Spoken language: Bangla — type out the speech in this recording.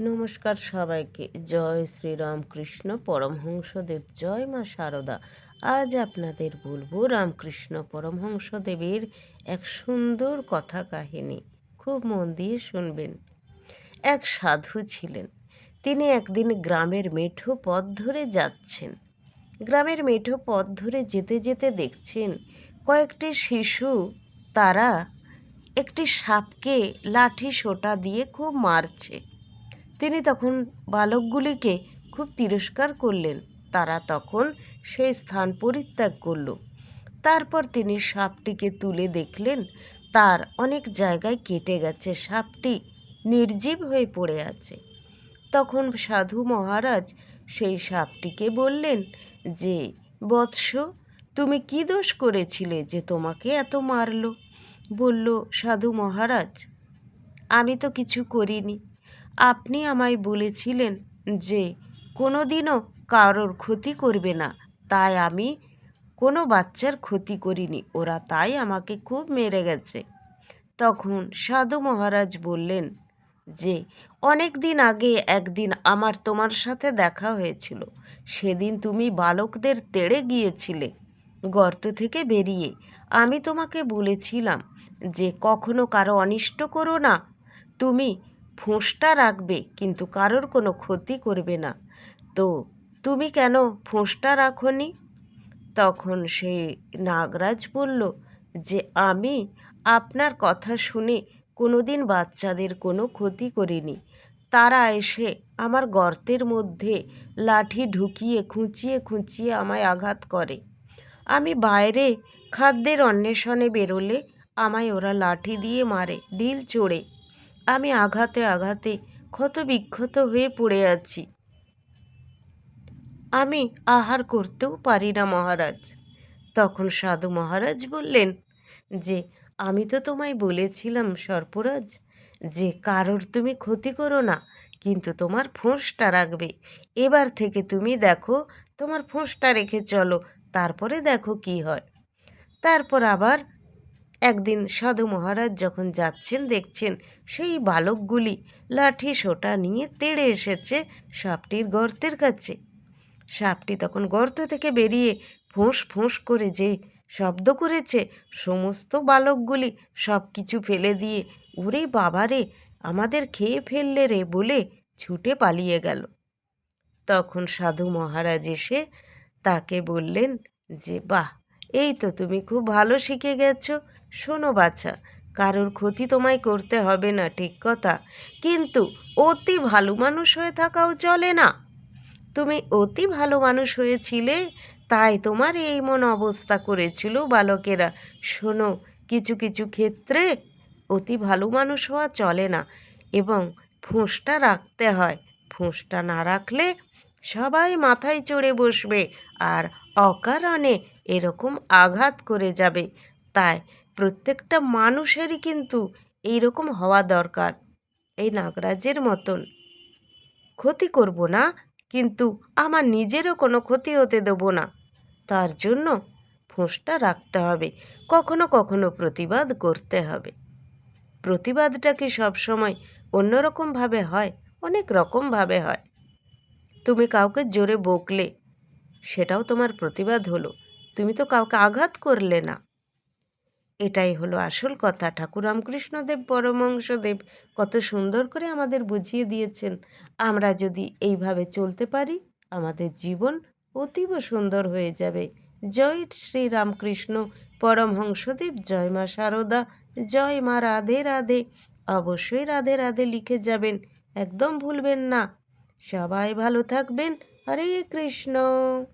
নমস্কার সবাইকে। জয় শ্রীরামকৃষ্ণ পরমহংসদেব। জয় মা শারদা আজ আপনাদের বলব রামকৃষ্ণ পরমহংসদেবের এক সুন্দর কথা কাহিনী খুব মন দিয়ে শুনবেন। এক সাধু ছিলেন। তিনি একদিন গ্রামের মেঠো পথ ধরে যাচ্ছেন। গ্রামের মেঠো পথ ধরে যেতে যেতে দেখছেন কয়েকটি শিশু। তারা একটি সাপকে লাঠি সোটা দিয়ে খুব মারছে। তিনি তখন বালকগুলিকে খুব তিরস্কার করলেন। তারা তখন সেই স্থান পরিত্যাগ করল। তারপর তিনি সাপটিকে তুলে দেখলেন, তার অনেক জায়গায় কেটে গেছে। সাপটি নির্জীব হয়ে পড়ে আছে। তখন সাধু মহারাজ সেই সাপটিকে বললেন, যে বৎস, তুমি কি দোষ করেছিলে যে তোমাকে এত মারল? বলল, সাধু মহারাজ, আমি তো কিছু করিনি। আপনি আমায় বলেছিলেন যে কোনো দিনও কারোর ক্ষতি করবে না। তাই আমি কোনো বাচ্চার ক্ষতি করিনি, ওরা তাই আমাকে খুব মেরে গেছে। তখন সাধু মহারাজ বললেন, যে, অনেক দিন আগে একদিন আমার তোমার সাথে দেখা হয়েছিল। সেদিন তুমি বালকদের তেড়ে গিয়েছিলে গর্ত থেকে বেরিয়ে। আমি তোমাকে বলেছিলাম যে, কখনো কারও অনিষ্ট করো না। তুমি ফোঁসটা রাখবে, কিন্তু কারোর কোনো ক্ষতি করবে না। তো, তুমি কেন ফোঁসটা রাখনি? তখন সেই নাগরাজ বলল, যে আমি আপনার কথা শুনে কোনো দিন বাচ্চাদের কোনো ক্ষতি করিনি। তারা এসে আমার গর্তের মধ্যে লাঠি ঢুকিয়ে, খুঁচিয়ে খুঁচিয়ে আমায় আঘাত করে। আমি বাইরে খাদ্যের অন্বেষণে বেরোলে আমায় ওরা লাঠি দিয়ে মারে ডিল চড়ে। আমি আঘাতে আঘাতে ক্ষত বিক্ষত হয়ে পড়ে আছি। আমি আহার করতেও পারি না, মহারাজ। তখন সাধু মহারাজ বললেন, যে, আমি তো তোমায় বলেছিলাম সর্পরাজ, যে কারোর তুমি ক্ষতি করো না, কিন্তু তোমার ফোঁসটা রাখবে। এবার থেকে তুমি দেখো, তোমার ফোঁসটা রেখে চলো, তারপরে দেখো কি হয়। তারপর আবার একদিন সাধু মহারাজ যখন যাচ্ছেন, দেখছেন সেই বালকগুলি লাঠি সোটা নিয়ে তেড়ে এসেছে সাপটির গর্তের কাছে। সাপটি তখন গর্ত থেকে বেরিয়ে ফোঁস ফোঁস করে যে শব্দ করেছে, সমস্ত বালকগুলি সব কিছু ফেলে দিয়ে, ওরে বাবারে, আমাদের খেয়ে ফেললে রে বলে ছুটে পালিয়ে গেল। তখন সাধু মহারাজ এসে তাকে বললেন যে, বাহ এই তো তুমি খুব ভালো শিখে গেছো। শোনো বাচ্চা কারোর ক্ষতি তোমায় করতে হবে না, ঠিক কথা। কিন্তু অতি ভালো মানুষ হয়ে থাকাও চলে না। তুমি অতি ভালো মানুষ হয়েছিলে, তাই তোমার এই মন অবস্থা করেছিল বালকেরা। শোনো, কিছু কিছু ক্ষেত্রে অতি ভালো মানুষ হওয়া চলে না, এবং ফোঁসটা রাখতে হয়। ফোঁসটা না রাখলে সবাই মাথায় চড়ে বসবে, আর অকারণে এরকম আঘাত করে যাবে। তাই প্রত্যেকটা মানুষেরই কিন্তু এই রকম হওয়া দরকার। এই নাগরাজের মতন। ক্ষতি করব না, কিন্তু আমার নিজেরও কোনো ক্ষতি হতে দেবো না। তার জন্য ফোঁসটা রাখতে হবে। কখনো কখনো প্রতিবাদ করতে হবে। প্রতিবাদটা কি সবসময় অন্যরকমভাবে হয় অনেক রকমভাবে হয়। তুমি কাউকে জোরে বকলে, সেটাও তোমার প্রতিবাদ হলো। তুমি তো কাউকে আঘাত করলে না। এটাই হলো আসল কথা। ঠাকুর রামকৃষ্ণদেব পরমংশদেব কত সুন্দর করে আমাদের বুঝিয়ে দিয়েছেন। আমরা যদি এইভাবে চলতে পারি, আমাদের জীবন অতীব সুন্দর হয়ে যাবে। জয় শ্রী রামকৃষ্ণ, পরমহংসদেব, জয় মা শারদা জয় মা রাধে রাধে। অবশ্যই রাধে রাধে লিখে যাবেন, একদম ভুলবেন না। সবাই ভালো থাকবেন। হরে কৃষ্ণ।